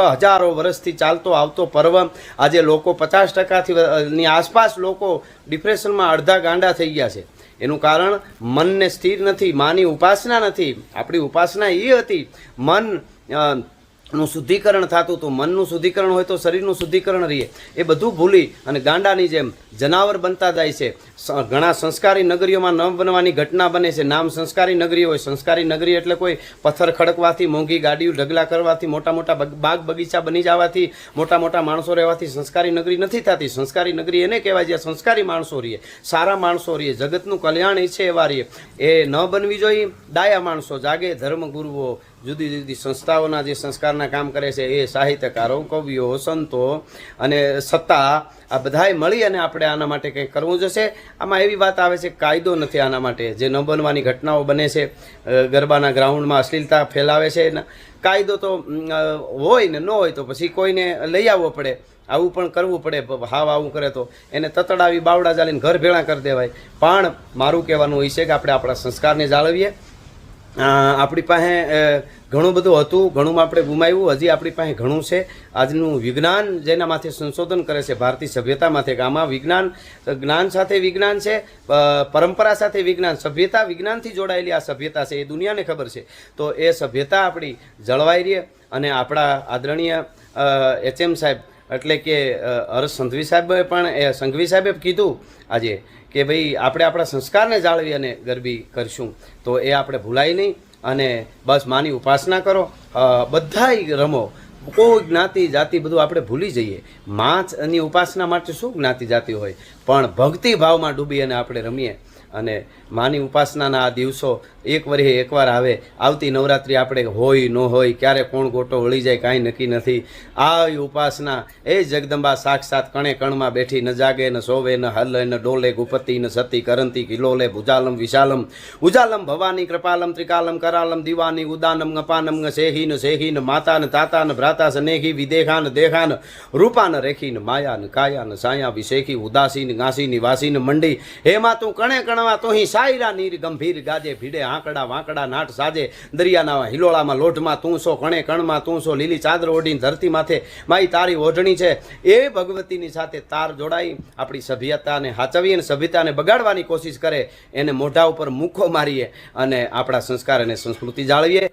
હજારો વર્ષથી ચાલતો આવતો પર્વ. આજે લોકો પચાસ ટકાથી ની આસપાસ લોકો ડિપ્રેશનમાં અડધા ગાંડા થઈ ગયા છે. એનું કારણ મનને સ્થિર નથી, માની ઉપાસના નથી. આપણી ઉપાસના એ હતી, મન નું શુદ્ધિકરણ થતું હતું મનનું શુદ્ધિકરણ હોય તો શરીરનું શુદ્ધિકરણ રહીએ. એ બધું ભૂલી અને ગાંડાની જેમ જનાવર બનતા જાય છે. ઘણા સંસ્કારી નગરીઓમાં ન બનવાની ઘટના બને છે. નામ સંસ્કારી નગરી હોય. સંસ્કારી નગરી એટલે કોઈ પથ્થર ખડકવાથી, મોંઘી ગાડીઓ ઢગલા કરવાથી, મોટા મોટા બગ- બાગ બગીચા બની જવાથી, મોટા મોટા માણસો રહેવાથી સંસ્કારી નગરી નથી થતી. સંસ્કારી નગરી એને કહેવાય જ્યાં સંસ્કારી માણસો રહીએ. સારા માણસો રહીએ. જગતનું કલ્યાણ ઈચ્છે એવા રહીએ. એ ન બનવી જોઈએ. ડાયા માણસો જાગે ધર્મગુરુઓ જુદી જુદી સંસ્થાઓના જે સંસ્કારના કામ કરે છે એ સાહિત્યકારો, કવિઓ, સંતો અને સત્તા આ બધાએ મળી અને આપણે આના માટે કંઈક કરવું જશે. આમાં એવી વાત આવે છે કાયદો નથી આના માટે. જે ન બનવાની ઘટનાઓ બને છે ગરબાના ગ્રાઉન્ડમાં અશ્લીલતા ફેલાવે છે. કાયદો તો હોય ને ન હોય તો પછી કોઈને લઈ આવવો પડે. આવું પણ કરવું પડે. હાવ આવું કરે તો. એને તતડાવી બાવડા ચાલીને ઘર ભેળા કરી દેવાય. પણ મારું કહેવાનું હોય છે કે આપણે આપણા સંસ્કારને જાળવીએ. આપણી પાસે ઘણું બધું હતું ઘણું આપણે ગુમાવ્યું. હજી આપણી પાસે ઘણું છે. આજનું વિજ્ઞાન જેના માથે સંશોધન કરે છે ભારતીય સભ્યતા માથે. આમાં વિજ્ઞાન, જ્ઞાન સાથે વિજ્ઞાન છે પરંપરા સાથે વિજ્ઞાન. સભ્યતા વિજ્ઞાનથી જોડાયેલી આ સભ્યતા છે, એ દુનિયાને ખબર છે. તો એ સભ્યતા આપણી જળવાઈ રહે અને આપણા આદરણીય એચએમ સાહેબ એટલે કે હર્ષ સંઘવી સાહેબે પણ, એ સંઘવી સાહેબે કીધું આજે કે ભાઈ આપણે આપણા સંસ્કારને જાળવી અને ગરબી કરશું. તો એ આપણે ભૂલાય નહીં. અને બસ માની ઉપાસના કરો. બધાય રમો. કોઈ જ્ઞાતિ, જાતિ બધું આપણે ભૂલી જઈએ. માની ઉપાસના માટે શું જ્ઞાતિ, જાતિ હોય? પણ ભક્તિ ભાવમાં ડૂબી અને આપણે રમીએ. અને માની ઉપાસનાના આ દિવસો એક વર્ષે એકવાર આવે, આવતી નવરાત્રિ આપણે હોય, ન હોય, ક્યારે કોણ ગોટો વળી જાય, કાંઈ નક્કી નથી. આ ઉપાસના એ જગદંબા સાક્ષાત કણે કણમાં બેઠી, ન જાગે, ન સોવે, ન હલે, ન ડોલે, ગુપતિ, ન સતી, કરંતી, કિલોલે, ભુજાલમ, વિશાલમ. ઉજાલમ, ભવાની, કૃપાલમ, ત્રિકાલમ, કરાલમ, દિવાની, ઉદાનમ, ગપાનમ સેહી ન સેહી, ન માતા, ન તાતા, ન ભ્રાતા સ્નેહી વિદેખા ન દેખા ન રૂપા ન રેખી ન માયા ન કાયા ન સાયા વિશેખી ઉદાસીન ગાસી ની મંડી. હેમાં તું કણે કણવા તો સાયરા નીર ગંભીર ગાજે ભીડે આંકડા વાંકડા નાટ સાજે. દરિયાના હિલોળામાં લોઢમાં તું સો કણે કણમાં તું સો લીલી ચાદર ઓઢીને ધરતી માથે. માઈ તારી ઓઢણી છે. એ ભગવતીની સાથે તાર જોડાઈ. આપણી સભ્યતાને હાચવી અને સભ્યતાને બગાડવાની કોશિશ કરે. એને મોઢા ઉપર મૂખો મારીએ અને આપણા સંસ્કાર અને સંસ્કૃતિ જાળવીએ.